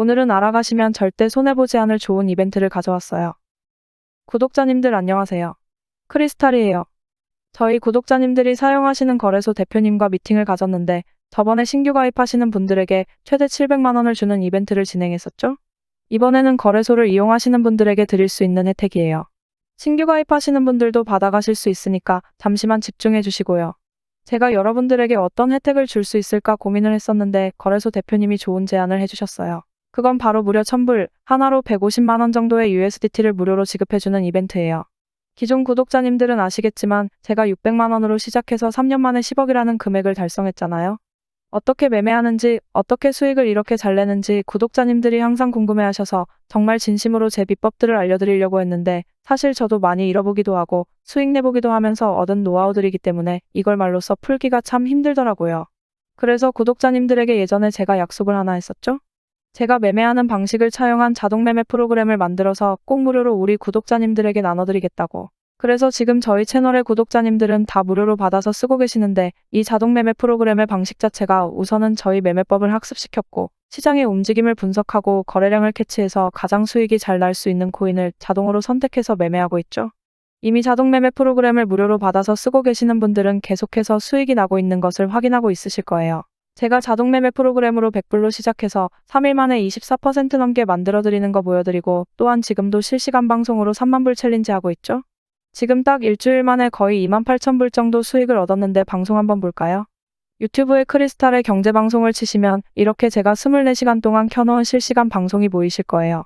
오늘은 알아가시면 절대 손해보지 않을 좋은 이벤트를 가져왔어요. 구독자님들 안녕하세요. 크리스탈이에요. 저희 구독자님들이 사용하시는 거래소 대표님과 미팅을 가졌는데 저번에 신규 가입하시는 분들에게 최대 700만원을 주는 이벤트를 진행했었죠? 이번에는 거래소를 이용하시는 분들에게 드릴 수 있는 혜택이에요. 신규 가입하시는 분들도 받아가실 수 있으니까 잠시만 집중해 주시고요. 제가 여러분들에게 어떤 혜택을 줄 수 있을까 고민을 했었는데 거래소 대표님이 좋은 제안을 해주셨어요. 그건 바로 무려 1000불, 하나로 150만원 정도의 USDT를 무료로 지급해주는 이벤트예요. 기존 구독자님들은 아시겠지만 제가 600만원으로 시작해서 3년 만에 10억이라는 금액을 달성했잖아요. 어떻게 매매하는지, 어떻게 수익을 이렇게 잘 내는지 구독자님들이 항상 궁금해하셔서 정말 진심으로 제 비법들을 알려드리려고 했는데 사실 저도 많이 잃어보기도 하고 수익 내보기도 하면서 얻은 노하우들이기 때문에 이걸 말로써 풀기가 참 힘들더라고요. 그래서 구독자님들에게 예전에 제가 약속을 하나 했었죠? 제가 매매하는 방식을 차용한 자동 매매 프로그램을 만들어서 꼭 무료로 우리 구독자님들에게 나눠드리겠다고. 그래서 지금 저희 채널의 구독자님들은 다 무료로 받아서 쓰고 계시는데 이 자동 매매 프로그램의 방식 자체가 우선은 저희 매매법을 학습시켰고 시장의 움직임을 분석하고 거래량을 캐치해서 가장 수익이 잘 날 수 있는 코인을 자동으로 선택해서 매매하고 있죠. 이미 자동 매매 프로그램을 무료로 받아서 쓰고 계시는 분들은 계속해서 수익이 나고 있는 것을 확인하고 있으실 거예요. 제가 자동 매매 프로그램으로 100불로 시작해서 3일 만에 24% 넘게 만들어드리는 거 보여드리고 또한 지금도 실시간 방송으로 3만불 챌린지 하고 있죠. 지금 딱 일주일 만에 거의 28,000불 정도 수익을 얻었는데 방송 한번 볼까요? 유튜브에 크리스탈의 경제 방송을 치시면 이렇게 제가 24시간 동안 켜놓은 실시간 방송이 보이실 거예요.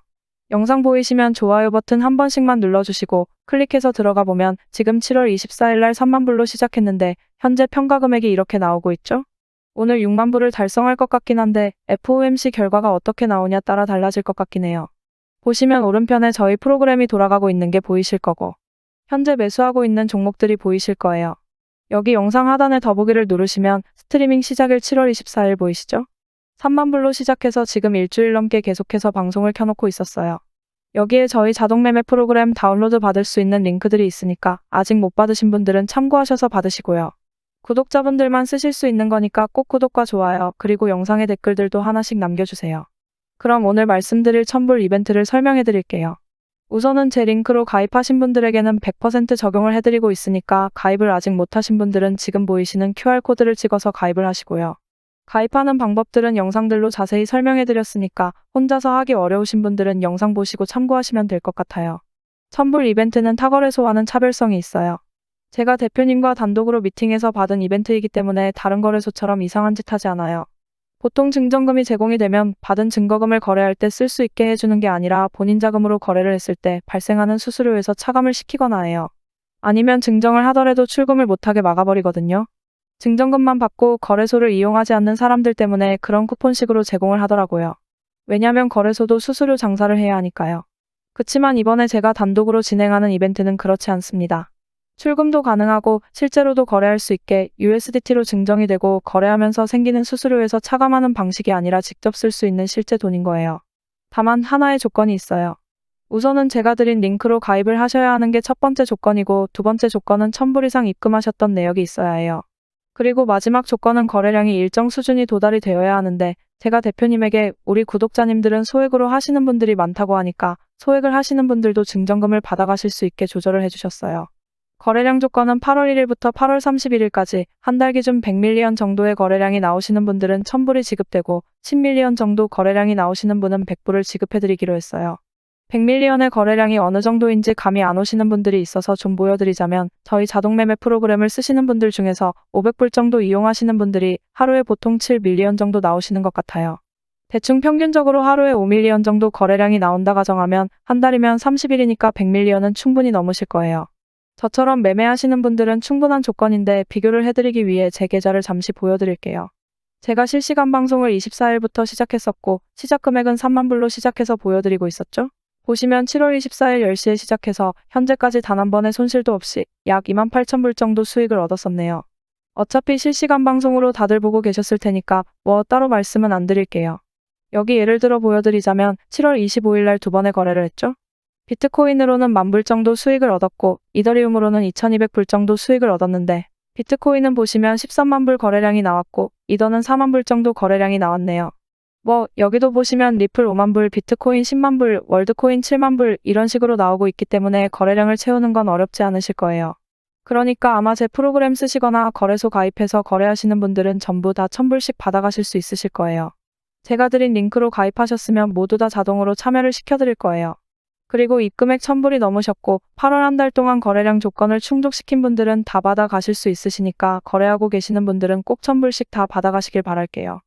영상 보이시면 좋아요 버튼 한 번씩만 눌러주시고 클릭해서 들어가 보면 지금 7월 24일 날 3만불로 시작했는데 현재 평가 금액이 이렇게 나오고 있죠? 오늘 6만불을 달성할 것 같긴 한데 FOMC 결과가 어떻게 나오냐 따라 달라질 것 같긴 해요. 보시면 오른편에 저희 프로그램이 돌아가고 있는 게 보이실 거고 현재 매수하고 있는 종목들이 보이실 거예요. 여기 영상 하단에 더보기를 누르시면 스트리밍 시작일 7월 24일 보이시죠? 3만 불로 시작해서 지금 일주일 넘게 계속해서 방송을 켜놓고 있었어요. 여기에 저희 자동 매매 프로그램 다운로드 받을 수 있는 링크들이 있으니까 아직 못 받으신 분들은 참고하셔서 받으시고요. 구독자분들만 쓰실 수 있는 거니까 꼭 구독과 좋아요, 그리고 영상의 댓글들도 하나씩 남겨주세요. 그럼 오늘 말씀드릴 첨불 이벤트를 설명해 드릴게요. 우선은 제 링크로 가입하신 분들에게는 100% 적용을 해드리고 있으니까 가입을 아직 못하신 분들은 지금 보이시는 QR코드를 찍어서 가입을 하시고요. 가입하는 방법들은 영상들로 자세히 설명해드렸으니까 혼자서 하기 어려우신 분들은 영상 보시고 참고하시면 될 것 같아요. 첨불 이벤트는 타거래소와는 차별성이 있어요. 제가 대표님과 단독으로 미팅해서 받은 이벤트이기 때문에 다른 거래소처럼 이상한 짓 하지 않아요. 보통 증정금이 제공이 되면 받은 증거금을 거래할 때 쓸 수 있게 해주는 게 아니라 본인 자금으로 거래를 했을 때 발생하는 수수료에서 차감을 시키거나 해요. 아니면 증정을 하더라도 출금을 못하게 막아버리거든요. 증정금만 받고 거래소를 이용하지 않는 사람들 때문에 그런 쿠폰식으로 제공을 하더라고요. 왜냐면 거래소도 수수료 장사를 해야 하니까요. 그치만 이번에 제가 단독으로 진행하는 이벤트는 그렇지 않습니다. 출금도 가능하고 실제로도 거래할 수 있게 USDT로 증정이 되고 거래하면서 생기는 수수료에서 차감하는 방식이 아니라 직접 쓸 수 있는 실제 돈인 거예요. 다만 하나의 조건이 있어요. 우선은 제가 드린 링크로 가입을 하셔야 하는 게 첫 번째 조건이고 두 번째 조건은 1000불 이상 입금하셨던 내역이 있어야 해요. 그리고 마지막 조건은 거래량이 일정 수준이 도달이 되어야 하는데 제가 대표님에게 우리 구독자님들은 소액으로 하시는 분들이 많다고 하니까 소액을 하시는 분들도 증정금을 받아가실 수 있게 조절을 해주셨어요. 거래량 조건은 8월 1일부터 8월 31일까지 한 달 기준 100밀리언 정도의 거래량이 나오시는 분들은 1000불이 지급되고 10밀리언 정도 거래량이 나오시는 분은 100불을 지급해드리기로 했어요. 100밀리언의 거래량이 어느 정도인지 감이 안 오시는 분들이 있어서 좀 보여드리자면 저희 자동매매 프로그램을 쓰시는 분들 중에서 500불 정도 이용하시는 분들이 하루에 보통 7밀리언 정도 나오시는 것 같아요. 대충 평균적으로 하루에 5밀리언 정도 거래량이 나온다 가정하면 한 달이면 30일이니까 100밀리언은 충분히 넘으실 거예요. 저처럼 매매하시는 분들은 충분한 조건인데 비교를 해드리기 위해 제 계좌를 잠시 보여드릴게요. 제가 실시간 방송을 24일부터 시작했었고 시작 금액은 3만 불로 시작해서 보여드리고 있었죠. 보시면 7월 24일 10시에 시작해서 현재까지 단 한 번의 손실도 없이 약 2만 8천 불 정도 수익을 얻었었네요. 어차피 실시간 방송으로 다들 보고 계셨을 테니까 뭐 따로 말씀은 안 드릴게요. 여기 예를 들어 보여드리자면 7월 25일 날 두 번의 거래를 했죠. 비트코인으로는 만불 정도 수익을 얻었고 이더리움으로는 2200불 정도 수익을 얻었는데 비트코인은 보시면 13만 불 거래량이 나왔고 이더는 4만 불 정도 거래량이 나왔네요. 뭐 여기도 보시면 리플 5만 불, 비트코인 10만 불, 월드코인 7만 불 이런 식으로 나오고 있기 때문에 거래량을 채우는 건 어렵지 않으실 거예요. 그러니까 아마 제 프로그램 쓰시거나 거래소 가입해서 거래하시는 분들은 전부 다 1000불씩 받아가실 수 있으실 거예요. 제가 드린 링크로 가입하셨으면 모두 다 자동으로 참여를 시켜드릴 거예요. 그리고 입금액 1000불이 넘으셨고 8월 한 달 동안 거래량 조건을 충족시킨 분들은 다 받아 가실 수 있으시니까 거래하고 계시는 분들은 꼭 1000불씩 다 받아 가시길 바랄게요.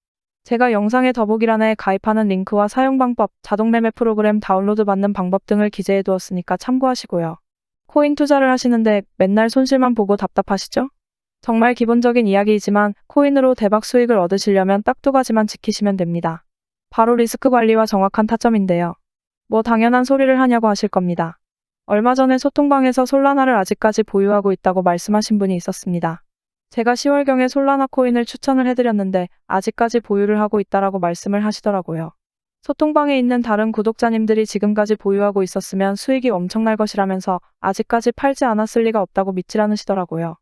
제가 영상의 더보기란에 가입하는 링크와 사용 방법, 자동 매매 프로그램 다운로드 받는 방법 등을 기재해 두었으니까 참고하시고요. 코인 투자를 하시는데 맨날 손실만 보고 답답하시죠? 정말 기본적인 이야기이지만 코인으로 대박 수익을 얻으시려면 딱 두 가지만 지키시면 됩니다. 바로 리스크 관리와 정확한 타점인데요. 뭐 당연한 소리를 하냐고 하실 겁니다. 얼마 전에 소통방에서 솔라나를 아직까지 보유하고 있다고 말씀하신 분이 있었습니다. 제가 10월경에 솔라나 코인을 추천을 해드렸는데 아직까지 보유를 하고 있다라고 말씀을 하시더라고요. 소통방에 있는 다른 구독자님들이 지금까지 보유하고 있었으면 수익이 엄청날 것이라면서 아직까지 팔지 않았을 리가 없다고 믿질 않으시더라고요.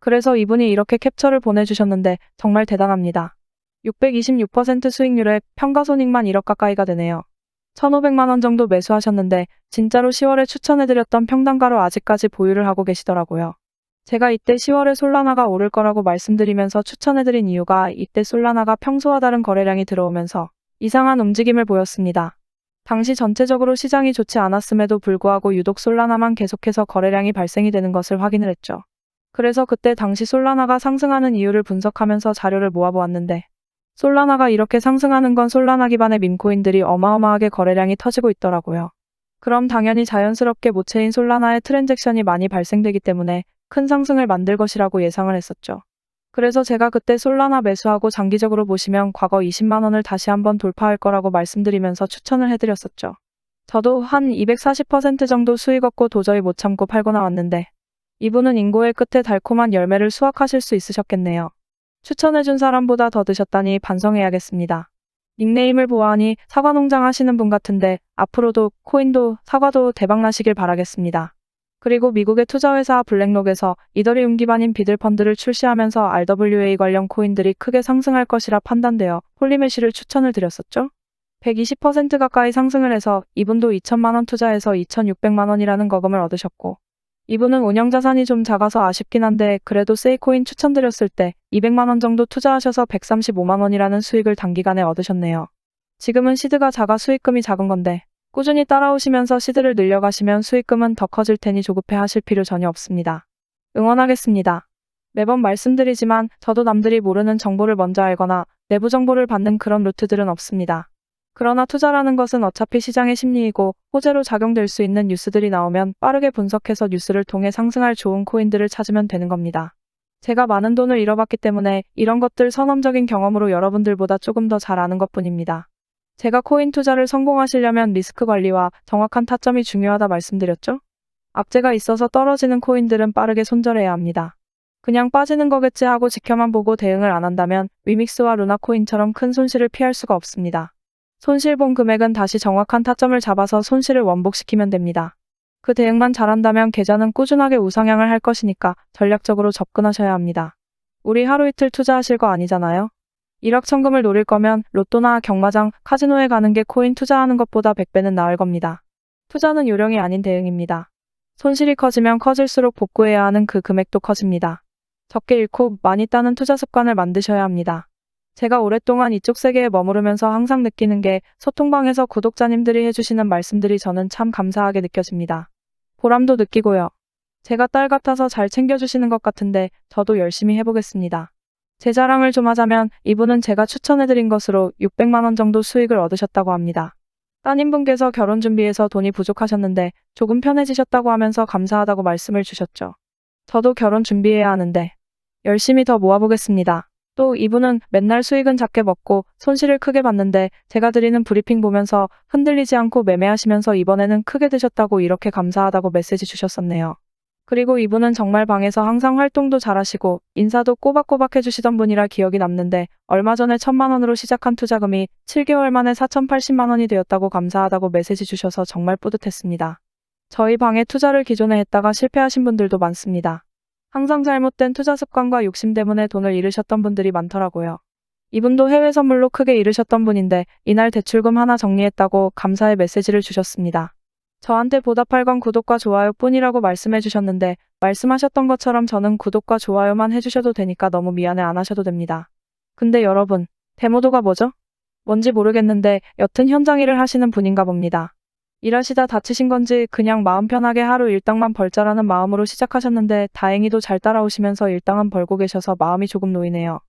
그래서 이분이 이렇게 캡처를 보내주셨는데 정말 대단합니다. 626% 수익률에 평가손익만 1억 가까이가 되네요. 1,500만 원 정도 매수하셨는데 진짜로 10월에 추천해드렸던 평단가로 아직까지 보유를 하고 계시더라고요. 제가 이때 10월에 솔라나가 오를 거라고 말씀드리면서 추천해드린 이유가 이때 솔라나가 평소와 다른 거래량이 들어오면서 이상한 움직임을 보였습니다. 당시 전체적으로 시장이 좋지 않았음에도 불구하고 유독 솔라나만 계속해서 거래량이 발생이 되는 것을 확인을 했죠. 그래서 그때 당시 솔라나가 상승하는 이유를 분석하면서 자료를 모아보았는데 솔라나가 이렇게 상승하는 건 솔라나 기반의 밈코인들이 어마어마하게 거래량이 터지고 있더라고요. 그럼 당연히 자연스럽게 모체인 솔라나의 트랜잭션이 많이 발생되기 때문에 큰 상승을 만들 것이라고 예상을 했었죠. 그래서 제가 그때 솔라나 매수하고 장기적으로 보시면 과거 20만 원을 다시 한번 돌파할 거라고 말씀드리면서 추천을 해드렸었죠. 저도 한 240% 정도 수익 얻고 도저히 못 참고 팔고 나왔는데 이분은 인고의 끝에 달콤한 열매를 수확하실 수 있으셨겠네요. 추천해준 사람보다 더 드셨다니 반성해야겠습니다. 닉네임을 보아하니 사과 농장 하시는 분 같은데 앞으로도 코인도 사과도 대박나시길 바라겠습니다. 그리고 미국의 투자회사 블랙록에서 이더리움 기반인 비들펀드를 출시하면서 RWA 관련 코인들이 크게 상승할 것이라 판단되어 홀리메시를 추천을 드렸었죠. 120% 가까이 상승을 해서 이분도 2천만원 투자해서 2,600만원이라는 거금을 얻으셨고 이분은 운영 자산이 좀 작아서 아쉽긴 한데 그래도 세이코인 추천드렸을 때 200만원 정도 투자하셔서 135만원이라는 수익을 단기간에 얻으셨네요. 지금은 시드가 작아 수익금이 작은 건데 꾸준히 따라오시면서 시드를 늘려가시면 수익금은 더 커질 테니 조급해 하실 필요 전혀 없습니다. 응원하겠습니다. 매번 말씀드리지만 저도 남들이 모르는 정보를 먼저 알거나 내부 정보를 받는 그런 루트들은 없습니다. 그러나 투자라는 것은 어차피 시장의 심리이고 호재로 작용될 수 있는 뉴스들이 나오면 빠르게 분석해서 뉴스를 통해 상승할 좋은 코인들을 찾으면 되는 겁니다. 제가 많은 돈을 잃어봤기 때문에 이런 것들 선험적인 경험으로 여러분들보다 조금 더 잘 아는 것 뿐입니다. 제가 코인 투자를 성공하시려면 리스크 관리와 정확한 타점이 중요하다 말씀드렸죠? 악재가 있어서 떨어지는 코인들은 빠르게 손절해야 합니다. 그냥 빠지는 거겠지 하고 지켜만 보고 대응을 안 한다면 위믹스와 루나코인처럼 큰 손실을 피할 수가 없습니다. 손실본 금액은 다시 정확한 타점을 잡아서 손실을 원복시키면 됩니다. 그 대응만 잘한다면 계좌는 꾸준하게 우상향을 할 것이니까 전략적으로 접근하셔야 합니다. 우리 하루 이틀 투자하실 거 아니잖아요? 1억 천금을 노릴 거면 로또나 경마장, 카지노에 가는 게 코인 투자하는 것보다 100배는 나을 겁니다. 투자는 요령이 아닌 대응입니다. 손실이 커지면 커질수록 복구해야 하는 그 금액도 커집니다. 적게 잃고 많이 따는 투자 습관을 만드셔야 합니다. 제가 오랫동안 이쪽 세계에 머무르면서 항상 느끼는 게 소통방에서 구독자님들이 해주시는 말씀들이 저는 참 감사하게 느껴집니다. 보람도 느끼고요. 제가 딸 같아서 잘 챙겨주시는 것 같은데 저도 열심히 해보겠습니다. 제 자랑을 좀 하자면 이분은 제가 추천해드린 것으로 600만원 정도 수익을 얻으셨다고 합니다. 따님분께서 결혼 준비해서 돈이 부족하셨는데 조금 편해지셨다고 하면서 감사하다고 말씀을 주셨죠. 저도 결혼 준비해야 하는데 열심히 더 모아보겠습니다. 또 이분은 맨날 수익은 작게 먹고 손실을 크게 봤는데 제가 드리는 브리핑 보면서 흔들리지 않고 매매하시면서 이번에는 크게 드셨다고 이렇게 감사하다고 메시지 주셨었네요. 그리고 이분은 정말 방에서 항상 활동도 잘하시고 인사도 꼬박꼬박 해주시던 분이라 기억이 남는데 얼마 전에 천만 원으로 시작한 투자금이 7개월 만에 4,080만 원이 되었다고 감사하다고 메시지 주셔서 정말 뿌듯했습니다. 저희 방에 투자를 기존에 했다가 실패하신 분들도 많습니다. 항상 잘못된 투자 습관과 욕심 때문에 돈을 잃으셨던 분들이 많더라고요. 이분도 해외 선물로 크게 잃으셨던 분인데 이날 대출금 하나 정리했다고 감사의 메시지를 주셨습니다. 저한테 보답할 건 구독과 좋아요 뿐이라고 말씀해 주셨는데 말씀하셨던 것처럼 저는 구독과 좋아요만 해주셔도 되니까 너무 미안해 안 하셔도 됩니다. 근데 여러분, 데모도가 뭐죠? 뭔지 모르겠는데 여튼 현장 일을 하시는 분인가 봅니다. 일하시다 다치신 건지 그냥 마음 편하게 하루 일당만 벌자라는 마음으로 시작하셨는데 다행히도 잘 따라오시면서 일당은 벌고 계셔서 마음이 조금 놓이네요.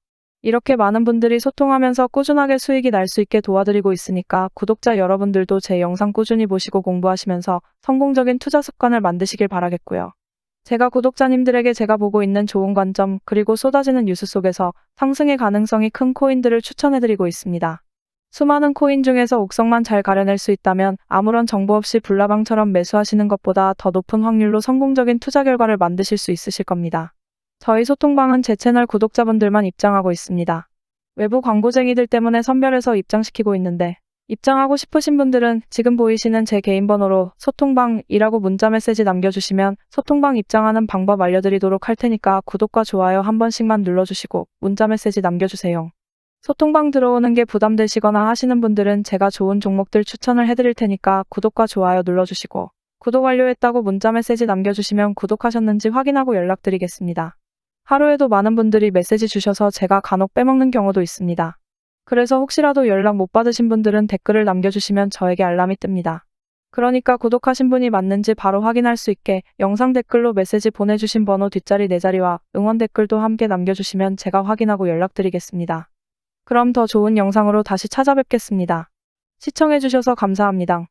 이렇게 많은 분들이 소통하면서 꾸준하게 수익이 날 수 있게 도와드리고 있으니까 구독자 여러분들도 제 영상 꾸준히 보시고 공부하시면서 성공적인 투자 습관을 만드시길 바라겠고요. 제가 구독자님들에게 제가 보고 있는 좋은 관점 그리고 쏟아지는 뉴스 속에서 상승의 가능성이 큰 코인들을 추천해드리고 있습니다. 수많은 코인 중에서 옥성만 잘 가려낼 수 있다면 아무런 정보 없이 불나방처럼 매수하시는 것보다 더 높은 확률로 성공적인 투자 결과를 만드실 수 있으실 겁니다. 저희 소통방은 제 채널 구독자분들만 입장하고 있습니다. 외부 광고쟁이들 때문에 선별해서 입장시키고 있는데 입장하고 싶으신 분들은 지금 보이시는 제 개인 번호로 소통방이라고 문자 메시지 남겨주시면 소통방 입장하는 방법 알려드리도록 할 테니까 구독과 좋아요 한 번씩만 눌러주시고 문자 메시지 남겨주세요. 소통방 들어오는 게 부담되시거나 하시는 분들은 제가 좋은 종목들 추천을 해드릴 테니까 구독과 좋아요 눌러주시고 구독 완료했다고 문자 메시지 남겨주시면 구독하셨는지 확인하고 연락드리겠습니다. 하루에도 많은 분들이 메시지 주셔서 제가 간혹 빼먹는 경우도 있습니다. 그래서 혹시라도 연락 못 받으신 분들은 댓글을 남겨주시면 저에게 알람이 뜹니다. 그러니까 구독하신 분이 맞는지 바로 확인할 수 있게 영상 댓글로 메시지 보내주신 번호 뒷자리 네자리와 응원 댓글도 함께 남겨주시면 제가 확인하고 연락드리겠습니다. 그럼 더 좋은 영상으로 다시 찾아뵙겠습니다. 시청해주셔서 감사합니다.